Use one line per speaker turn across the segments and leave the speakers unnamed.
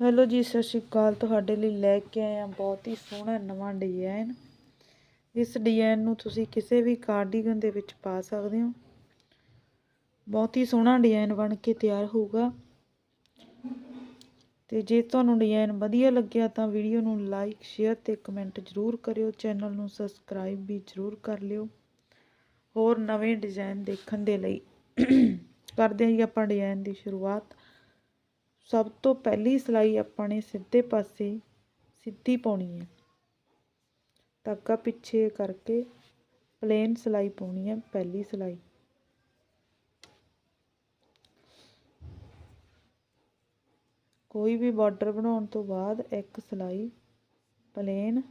Hello ਜੀ, ਸਤਿ ਸ਼੍ਰੀ ਅਕਾਲ। ਤੁਹਾਡੇ ਲਈ ਲੈ ਕੇ ਆਏ ਹਾਂ ਬਹੁਤ ਹੀ ਸੋਹਣਾ ਨਵਾਂ ਡਿਜ਼ਾਈਨ ਇਸ ਡਿਜ਼ਾਈਨ ਨੂੰ ਤੁਸੀਂ ਕਿਸੇ ਵੀ ਕਾਰਡੀਗਨ ਦੇ ਵਿੱਚ ਪਾ ਸਕਦੇ ਹੋ। ਬਹੁਤ ਹੀ ਸੋਹਣਾ ਡਿਜ਼ਾਈਨ ਬਣ ਕੇ ਤਿਆਰ ਹੋਊਗਾ। ਤੇ ਜੇ ਤੁਹਾਨੂੰ ਡਿਜ਼ਾਈਨ ਵਧੀਆ ਲੱਗਿਆ ਤਾਂ ਵੀਡੀਓ ਨੂੰ ਲਾਈਕ ਸ਼ੇਅਰ ਤੇ ਕਮੈਂਟ ਜ਼ਰੂਰ ਕਰਿਓ। ਚੈਨਲ ਨੂੰ ਸਬਸਕ੍ਰਾਈਬ ਵੀ ਜ਼ਰੂਰ ਕਰ ਲਿਓ। ਹੋਰ ਨਵੇਂ ਡਿਜ਼ਾਈਨ ਦੇਖਣ ਦੇ ਲਈ ਕਰਦੇ ਹਾਂ ਜੀ ਆਪਾਂ ਡਿਜ਼ਾਈਨ ਦੀ ਸ਼ੁਰੂਆਤ। ਸਭ ਤੋਂ ਪਹਿਲੀ ਸਿਲਾਈ ਆਪਾਂ ਨੇ ਸਿੱਧੇ ਪਾਸੇ ਸਿੱਧੀ ਪਾਉਣੀ ਹੈ। ਧਾਗਾ ਪਿੱਛੇ ਕਰਕੇ ਪਲੇਨ ਸਿਲਾਈ ਪਾਉਣੀ ਹੈ ਪਹਿਲੀ ਸਿਲਾਈ। ਕੋਈ ਵੀ ਬਾਰਡਰ ਬਣਾਉਣ ਤੋਂ ਬਾਅਦ ਇੱਕ ਸਿਲਾਈ ਪਲੇਨ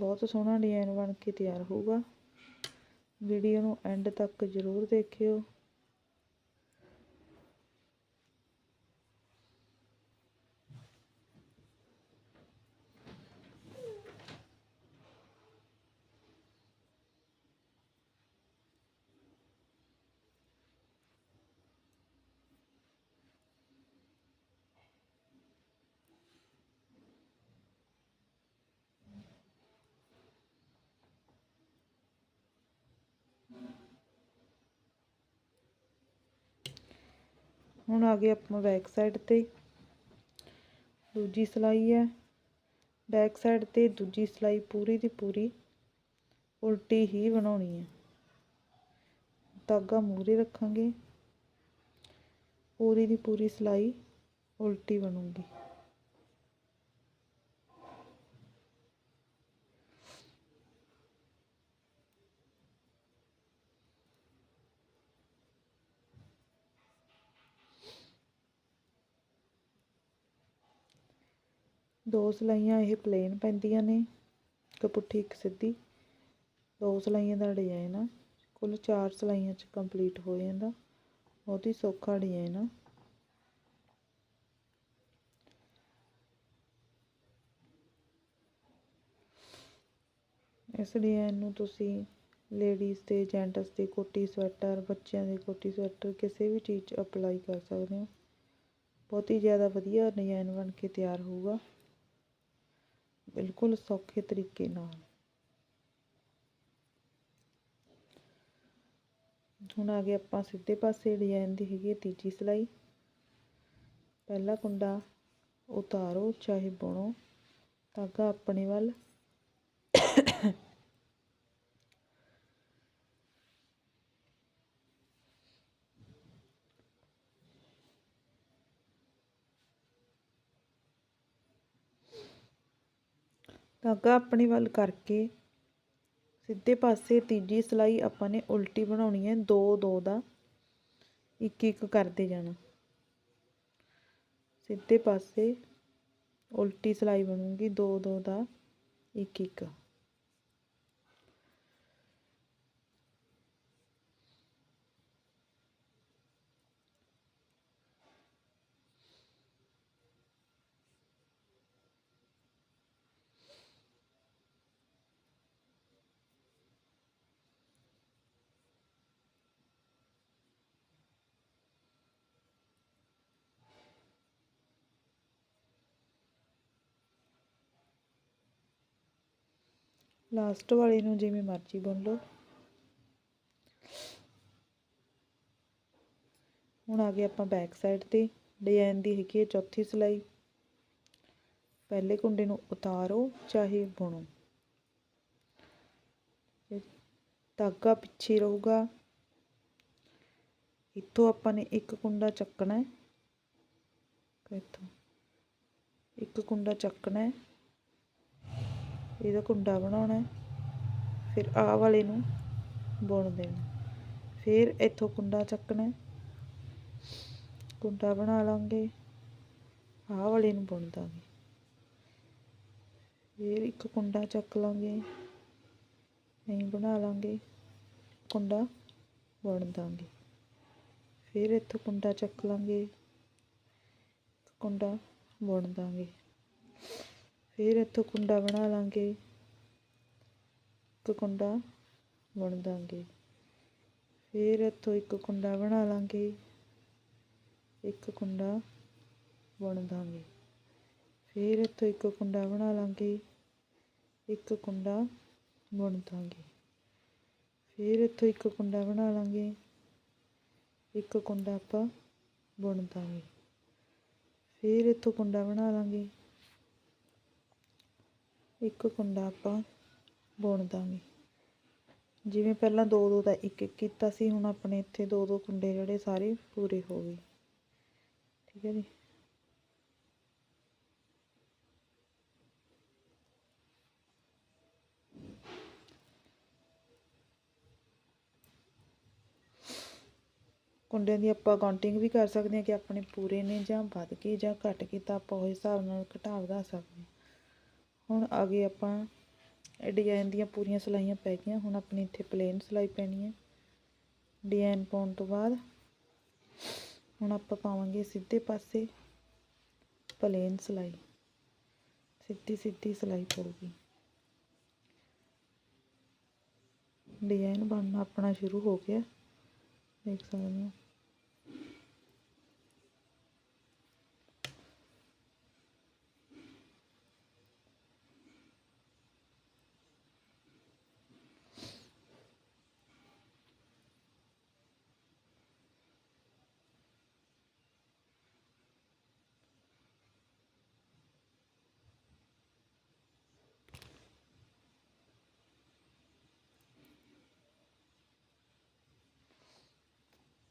ਬਹੁਤ ਸੋਹਣਾ ਡਿਜ਼ਾਈਨ ਬਣ ਕੇ ਤਿਆਰ ਹੋਊਗਾ। ਵੀਡੀਓ ਨੂੰ ਐਂਡ ਤੱਕ ਜ਼ਰੂਰ ਦੇਖਿਓ। ਹੁਣ ਆ ਗਏ ਆਪਾਂ ਬੈਕ ਸਾਈਡ ਤੇ। ਦੂਜੀ ਸਿਲਾਈ ਹੈ। ਬੈਕ ਸਾਈਡ ਤੇ ਦੂਜੀ ਸਿਲਾਈ ਪੂਰੀ ਦੀ ਪੂਰੀ ਉਲਟੀ ਹੀ ਬਣਾਉਣੀ ਹੈ। ਧਾਗਾ ਮੂਰੇ ਰੱਖਾਂਗੇ। ਪੂਰੀ ਦੀ ਪੂਰੀ ਸਿਲਾਈ ਉਲਟੀ ਬਣੂਗੀ। ਦੋ ਸਲਾਈਆਂ ਇਹ ਪਲੇਨ ਪੈਂਦੀਆਂ ਨੇ, ਇੱਕ ਪੁੱਠੀ, ਇੱਕ ਸਿੱਧੀ। ਦੋ ਸਲਾਈਆਂ ਦਾ ਡਿਜ਼ਾਈਨ ਆ। ਕੁੱਲ ਚਾਰ ਸਲਾਈਆਂ 'ਚ ਕੰਪਲੀਟ ਹੋ ਜਾਂਦਾ। ਬਹੁਤ ਹੀ ਸੌਖਾ ਡਿਜ਼ਾਈਨ ਆ। ਇਸ ਡਿਜ਼ਾਈਨ ਨੂੰ ਤੁਸੀਂ ਲੇਡੀਜ਼ ਦੇ ਜੈਂਟਸ ਦੇ ਕੋਟੀ ਸਵੈਟਰ ਬੱਚਿਆਂ ਦੇ ਕੋਟੀ ਸਵੈਟਰ ਕਿਸੇ ਵੀ ਚੀਜ਼ 'ਚ ਅਪਲਾਈ ਕਰ ਸਕਦੇ ਹੋ। ਬਹੁਤ ਹੀ ਜ਼ਿਆਦਾ ਵਧੀਆ ਡਿਜ਼ਾਈਨ ਬਣ ਕੇ ਤਿਆਰ ਹੋਊਗਾ। ਬਿਲਕੁਲ ਸੌਖੇ ਤਰੀਕੇ ਨਾਲ। ਹੁਣ ਆ ਗਏ ਆਪਾਂ ਸਿੱਧੇ ਪਾਸੇ ਡਿਜ਼ਾਈਨ ਦੀ ਹੈਗੀ ਤੀਜੀ ਸਿਲਾਈ। ਪਹਿਲਾ ਕੁੰਡਾ ਉਤਾਰੋ, ਚਾਹੇ ਬੁਣੋ, ਧਾਗਾ ਆਪਣੇ ਵੱਲ। ਧਾਗਾ ਆਪਣੇ ਵੱਲ ਕਰਕੇ ਸਿੱਧੇ ਪਾਸੇ ਤੀਜੀ ਸਿਲਾਈ ਆਪਾਂ ਨੇ ਉਲਟੀ ਬਣਾਉਣੀ ਹੈ, ਦੋ ਦੋ ਦਾ ਇੱਕ ਇੱਕ ਕਰਦੇ ਜਾਣਾ। ਸਿੱਧੇ ਪਾਸੇ ਉਲਟੀ ਸਿਲਾਈ ਬਣੂਗੀ, ਦੋ ਦੋ ਦਾ ਇੱਕ ਇੱਕ। ਲਾਸਟ ਵਾਲੇ ਨੂੰ ਜਿਵੇਂ ਮਰਜ਼ੀ ਬੁਣ ਲਓ। ਹੁਣ ਆ ਗਏ ਆਪਾਂ ਬੈਕ ਸਾਈਡ ਤੇ। ਡਿਜ਼ਾਈਨ ਦੀ ਹੈਗੀ ਹੈ ਚੌਥੀ ਸਿਲਾਈ। ਪਹਿਲੇ ਕੁੰਡੇ ਨੂੰ ਉਤਾਰੋ, ਚਾਹੇ ਬੁਣੋ। ਧਾਗਾ ਪਿੱਛੇ ਰਹੂਗਾ। ਇੱਥੋਂ ਆਪਾਂ ਨੇ ਇੱਕ ਕੁੰਡਾ ਚੱਕਣਾ ਹੈ। ਇੱਥੋਂ। ਇੱਕ ਕੁੰਡਾ ਚੱਕਣਾ ਹੈ। ਇਹਦਾ ਕੁੰਡਾ ਬਣਾਉਣਾ ਫਿਰ ਆਹ ਵਾਲੇ ਨੂੰ ਬੁਣ ਦੇਣਾ। ਫਿਰ ਇੱਥੋਂ ਕੁੰਡਾ ਚੱਕਣਾ ਕੁੰਡਾ ਬਣਾ ਲਾਂਗੇ। ਆਹ ਵਾਲੇ ਨੂੰ ਬੁਣ ਦਾਂਗੇ। ਫਿਰ ਇੱਕ ਕੁੰਡਾ ਚੱਕ ਲਾਂਗੇ। ਨਹੀਂ ਬਣਾ ਲਾਂਗੇ। ਕੁੰਡਾ ਬੁਣ ਦਾਂਗੇ। ਫਿਰ ਇੱਥੋਂ ਕੁੰਡਾ ਚੱਕ ਲਾਂਗੇ। ਕੁੰਡਾ ਬੁਣ ਦਾਂਗੇ। ਫਿਰ ਇੱਥੋਂ ਕੁੰਡਾ ਬਣਾ ਲਾਂਗੇ। ਇੱਕ ਕੁੰਡਾ ਬੁਣ ਦਾਂਗੇ। ਫਿਰ ਇੱਥੋਂ ਇੱਕ ਕੁੰਡਾ ਬਣਾ ਲਾਂਗੇ। ਇੱਕ ਕੁੰਡਾ ਬੁਣ ਦਾਂਗੇ। ਫਿਰ ਇੱਥੋਂ ਇੱਕ ਕੁੰਡਾ ਬਣਾ ਲਾਂਗੇ। ਇੱਕ ਕੁੰਡਾ ਬੁਣ ਦਾਂਗੇ। ਫਿਰ ਇੱਥੋਂ ਇੱਕ ਕੁੰਡਾ ਬਣਾ ਲਾਂਗੇ। ਇੱਕ ਕੁੰਡਾ ਆਪਾਂ ਬੁਣ ਦਾਂਗੇ। ਫਿਰ ਇੱਥੋਂ ਕੁੰਡਾ ਬਣਾ ਲਾਂਗੇ। ਇੱਕ ਕੁੰਡਾ ਆਪਾਂ ਬੁਣ ਦਾਂਗੇ। ਜਿਵੇਂ ਪਹਿਲਾਂ ਦੋ ਦੋ ਦਾ ਇੱਕ ਇੱਕ ਕੀਤਾ ਸੀ, ਹੁਣ ਆਪਣੇ ਇੱਥੇ ਦੋ ਦੋ ਕੁੰਡੇ ਜਿਹੜੇ ਸਾਰੇ ਪੂਰੇ ਹੋ ਗਏ। ਠੀਕ ਹੈ ਜੀ। ਕੁੰਡਿਆਂ ਦੀ ਆਪਾਂ ਕਾਊਂਟਿੰਗ ਵੀ ਕਰ ਸਕਦੇ ਹਾਂ ਕਿ ਆਪਣੇ ਪੂਰੇ ਨੇ ਜਾਂ ਵੱਧ ਗਏ ਜਾਂ ਘਟ ਗਏ ਤਾਂ ਆਪਾਂ ਉਸ ਹਿਸਾਬ ਨਾਲ ਘਟਾ ਵਧਾ ਸਕਦੇ ਹਾਂ। ਹੁਣ ਅੱਗੇ ਆਪਾਂ, ਇਹ ਡਿਜ਼ਾਈਨ ਦੀਆਂ ਪੂਰੀਆਂ ਸਿਲਾਈਆਂ ਪੈ ਗਈਆਂ, ਹੁਣ ਆਪਣੀ ਇੱਥੇ ਪਲੇਨ ਸਿਲਾਈ ਪੈਣੀ ਹੈ। ਡਿਜ਼ਾਈਨ ਪਾਉਣ ਤੋਂ ਬਾਅਦ ਹੁਣ ਆਪਾਂ ਪਾਵਾਂਗੇ ਸਿੱਧੇ ਪਾਸੇ ਪਲੇਨ ਸਿਲਾਈ। ਸਿੱਧੀ ਸਿੱਧੀ ਸਿਲਾਈ ਪਊਗੀ। ਡਿਜ਼ਾਈਨ ਬਣਨਾ ਆਪਣਾ ਸ਼ੁਰੂ ਹੋ ਗਿਆ, ਦੇਖ ਸਕਦੇ ਹੋ।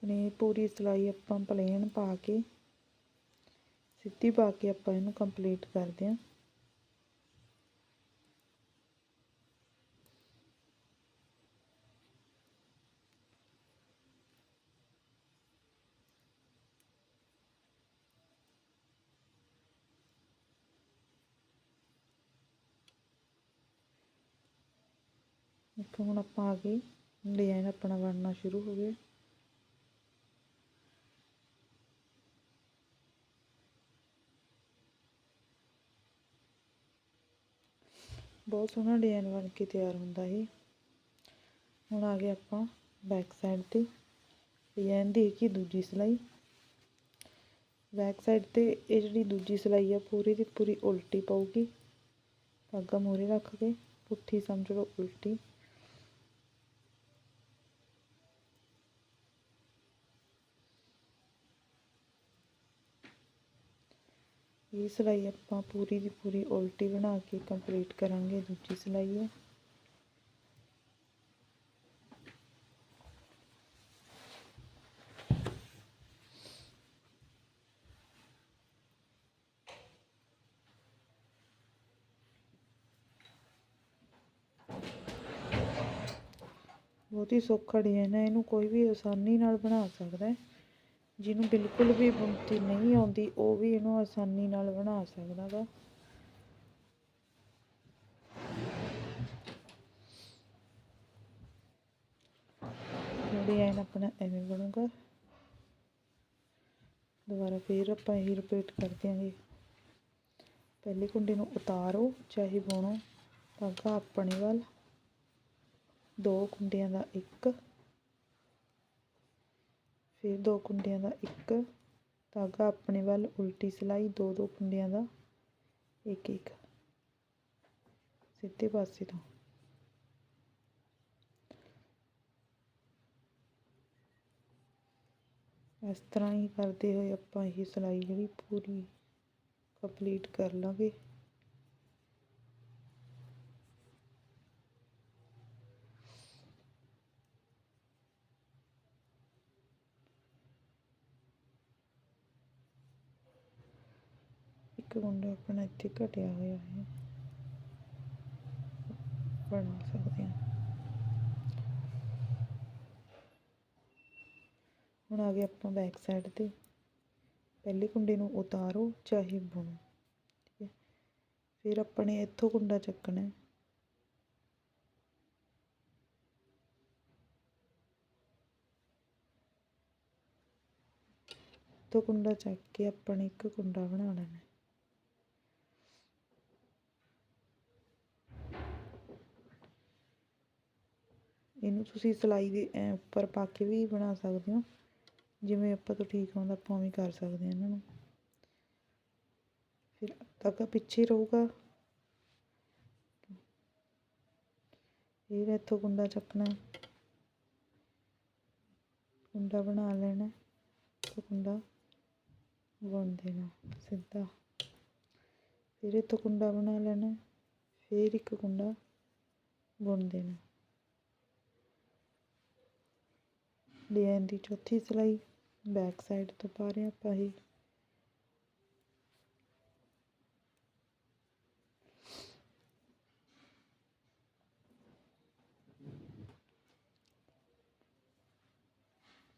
ਆਪਣੀ ਪੂਰੀ ਸਿਲਾਈ ਆਪਾਂ ਪਲੇਨ ਪਾ ਕੇ, ਸਿੱਧੀ ਪਾ ਕੇ ਆਪਾਂ ਇਹਨੂੰ ਕੰਪਲੀਟ ਕਰਦੇ ਹਾਂ। ਇੱਕ ਹੁਣ ਆਪਾਂ ਆ ਗਏ ਡਿਜ਼ਾਈਨ ਆਪਣਾ ਬਣਨਾ ਸ਼ੁਰੂ ਹੋ ਗਿਆ। ਬਹੁਤ ਸੋਹਣਾ ਡਿਜ਼ਾਈਨ ਬਣ ਕੇ ਤਿਆਰ ਹੁੰਦਾ ਇਹ ਹੁਣ ਆ ਗਏ ਆਪਾਂ ਬੈਕ ਸਾਈਡ ਤੇ। ਡਿਜ਼ਾਈਨ ਦੀ ਕੀ ਦੂਜੀ ਸਿਲਾਈ। ਬੈਕ ਸਾਈਡ ਤੇ ਇਹ ਜਿਹੜੀ ਦੂਜੀ ਸਿਲਾਈ ਆ, ਪੂਰੀ ਦੀ ਪੂਰੀ ਉਲਟੀ ਪਊਗੀ। ਧਾਗਾ ਮੂਰੇ ਰੱਖ ਕੇ, ਪੁੱਠੀ ਸਮਝ ਲਓ ਉਲਟੀ। ਇਹ ਸਿਲਾਈ ਆਪਾਂ ਪੂਰੀ ਦੀ ਪੂਰੀ ਉਲਟੀ ਬਣਾ ਕੇ ਕੰਪਲੀਟ ਕਰਾਂਗੇ, ਦੂਜੀ ਸਿਲਾਈ ਹੈ। ਬਹੁਤ ਹੀ ਸੌਖਾ ਡਿਜ਼ਾਈਨ ਹੈ, ਇਹਨੂੰ ਕੋਈ ਵੀ ਆਸਾਨੀ ਨਾਲ ਬਣਾ ਸਕਦਾ ਹੈ। ਜਿਹਨੂੰ ਬਿਲਕੁਲ ਵੀ ਬੁਣਤੀ ਨਹੀਂ ਆਉਂਦੀ, ਉਹ ਵੀ ਇਹਨੂੰ ਆਸਾਨੀ ਨਾਲ ਬਣਾ ਸਕਦਾ ਵਾ। ਡਿਜ਼ਾਈਨ ਆਪਣਾ ਐਵੇਂ ਬਣੂਗਾ। ਦੁਬਾਰਾ ਫੇਰ ਆਪਾਂ ਇਹੀ ਰਿਪੀਟ ਕਰ ਦਿਆਂਗੇ। ਪਹਿਲੀ ਕੁੰਡੀ ਨੂੰ ਉਤਾਰੋ, ਚਾਹੇ ਬੁਣੋ ਧਾਗਾ ਆਪਣੇ ਵੱਲ। ਦੋ ਕੁੰਡਿਆਂ ਦਾ ਇੱਕ। ਫਿਰ ਦੋ ਕੁੰਡਿਆਂ ਦਾ ਇੱਕ ਧਾਗਾ ਆਪਣੇ ਵੱਲ, ਉਲਟੀ ਸਿਲਾਈ, ਦੋ ਦੋ ਕੁੰਡਿਆਂ ਦਾ ਇੱਕ ਇੱਕ। ਸਿੱਧੇ ਪਾਸੇ ਤੋਂ। ਇਸ ਤਰ੍ਹਾਂ ਹੀ ਕਰਦੇ ਹੋਏ ਆਪਾਂ ਇਹ ਸਿਲਾਈ ਜਿਹੜੀ ਪੂਰੀ ਕੰਪਲੀਟ ਕਰ ਲਾਂਗੇ। ਇੱਕ ਕੁੰਡਾ ਆਪਣਾ ਇੱਥੇ ਘਟਿਆ ਹੋਇਆ ਹੈ। ਬਣਾ ਸਕਦੇ ਹਾਂ। ਹੁਣ ਆ ਗਏ ਆਪਾਂ ਬੈਕ ਸਾਈਡ ਤੇ। ਪਹਿਲੇ ਕੁੰਡੇ ਨੂੰ ਉਤਾਰੋ, ਚਾਹੇ ਬੁਣੋ, ਠੀਕ ਹੈ। ਫਿਰ ਆਪਣੇ ਇੱਥੋਂ ਕੁੰਡਾ ਚੱਕਣਾ ਹੈ। ਇੱਥੋਂ ਕੁੰਡਾ ਚੱਕ ਕੇ ਆਪਾਂ ਨੇ ਇੱਕ ਕੁੰਡਾ ਬਣਾ ਲੈਣਾ ਇਹਨੂੰ ਤੁਸੀਂ ਸਿਲਾਈ ਦੇ ਐਂ ਉੱਪਰ ਪਾ ਕੇ ਵੀ ਬਣਾ ਸਕਦੇ ਹੋ। ਜਿਵੇਂ ਆਪਾਂ ਤੋਂ ਠੀਕ ਆਉਂਦਾ, ਆਪਾਂ ਉਵੇਂ ਕਰ ਸਕਦੇ ਹਾਂ ਇਹਨਾਂ ਨੂੰ। ਫਿਰ ਧਾਗਾ ਪਿੱਛੇ ਰਹੂਗਾ। ਫਿਰ ਇੱਥੋਂ ਗੁੰਡਾ ਚੱਕਣਾ ਹੈ। ਕੁੰਡਾ ਬਣਾ ਲੈਣਾ ਤੇ ਕੁੰਡਾ ਬੁਣ ਦੇਣਾ ਸਿੱਧਾ। ਫਿਰ ਇੱਥੋਂ ਤੋਂ ਕੁੰਡਾ ਬਣਾ ਲੈਣਾ ਫਿਰ ਇੱਕ ਗੁੰਡਾ ਬੁਣ ਦੇਣਾ ਡਿਜ਼ਾਈਨ ਦੀ ਚੌਥੀ ਸਿਲਾਈ ਬੈਕ ਸਾਈਡ ਤੋਂ ਪਾ ਰਹੇ ਹਾਂ ਆਪਾਂ ਇਹ।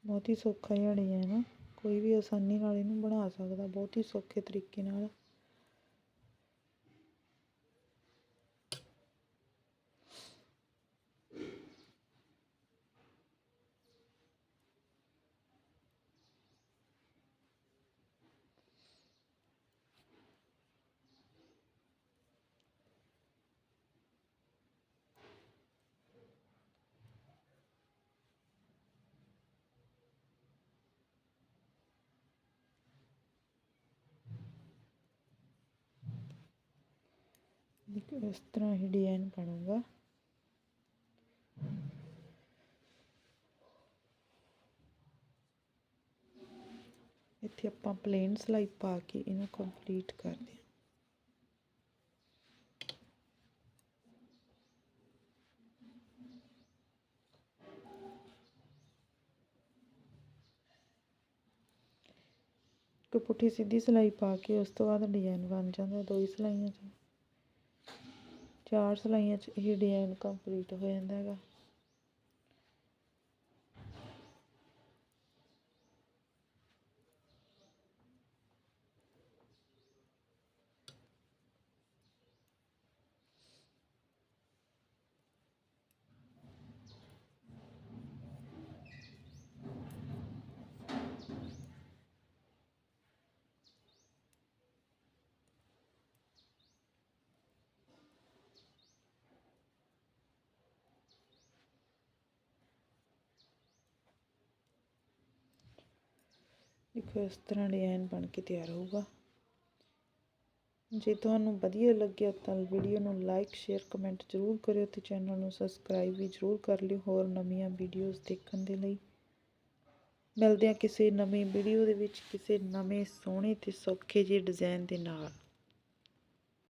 ਬਹੁਤ ਹੀ ਸੌਖਾ ਜਿਹਾ ਡਿਜ਼ਾਈਨ ਆ ਕੋਈ ਵੀ ਆਸਾਨੀ ਨਾਲ ਇਹਨੂੰ ਬਣਾ ਸਕਦਾ, ਬਹੁਤ ਹੀ ਸੌਖੇ ਤਰੀਕੇ ਨਾਲ। ਇਸ ਤਰ੍ਹਾਂ ਹੀ ਡਿਜ਼ਾਈਨ ਬਣੂਗਾ। ਇੱਥੇ ਆਪਾਂ ਪਲੇਨ ਸਿਲਾਈ ਪਾ ਕੇ ਇਹਨੂੰ ਕੰਪਲੀਟ ਕਰਦੇ ਹਾਂ ਇੱਕ ਪੁੱਠੀ ਸਿੱਧੀ ਸਿਲਾਈ ਪਾ ਕੇ ਉਸ ਤੋਂ ਬਾਅਦ ਡਿਜ਼ਾਈਨ ਬਣ ਜਾਂਦਾ, ਦੋ ਹੀ ਸਿਲਾਈਆਂ 'ਚ। ਚਾਰ ਸਿਲਾਈਆਂ 'ਚ ਇਹ ਡਿਜ਼ਾਈਨ ਕੰਪਲੀਟ ਹੋ ਜਾਂਦਾ ਹੈਗਾ। ਦੇਖੋ ਇਸ ਤਰ੍ਹਾਂ ਡਿਜ਼ਾਈਨ ਬਣ ਕੇ ਤਿਆਰ ਹੋਊਗਾ। ਜੇ ਤੁਹਾਨੂੰ ਵਧੀਆ ਲੱਗਿਆ ਤਾਂ ਵੀਡੀਓ ਨੂੰ ਲਾਈਕ, ਸ਼ੇਅਰ, ਕਮੈਂਟ ਜ਼ਰੂਰ ਕਰਿਓ ਤੇ ਚੈਨਲ ਨੂੰ ਸਬਸਕ੍ਰਾਈਬ ਵੀ ਜ਼ਰੂਰ ਕਰ ਲਿਓ ਹੋਰ ਨਵੀਆਂ ਵੀਡੀਓਜ਼ ਦੇਖਣ ਦੇ ਲਈ। ਮਿਲਦੇ ਹਾਂ ਕਿਸੇ ਨਵੀਂ ਵੀਡੀਓ ਦੇ ਵਿੱਚ ਕਿਸੇ ਨਵੇਂ ਸੋਹਣੇ ਤੇ ਸੌਖੇ ਜਿਹੇ ਡਿਜ਼ਾਈਨ ਦੇ ਨਾਲ।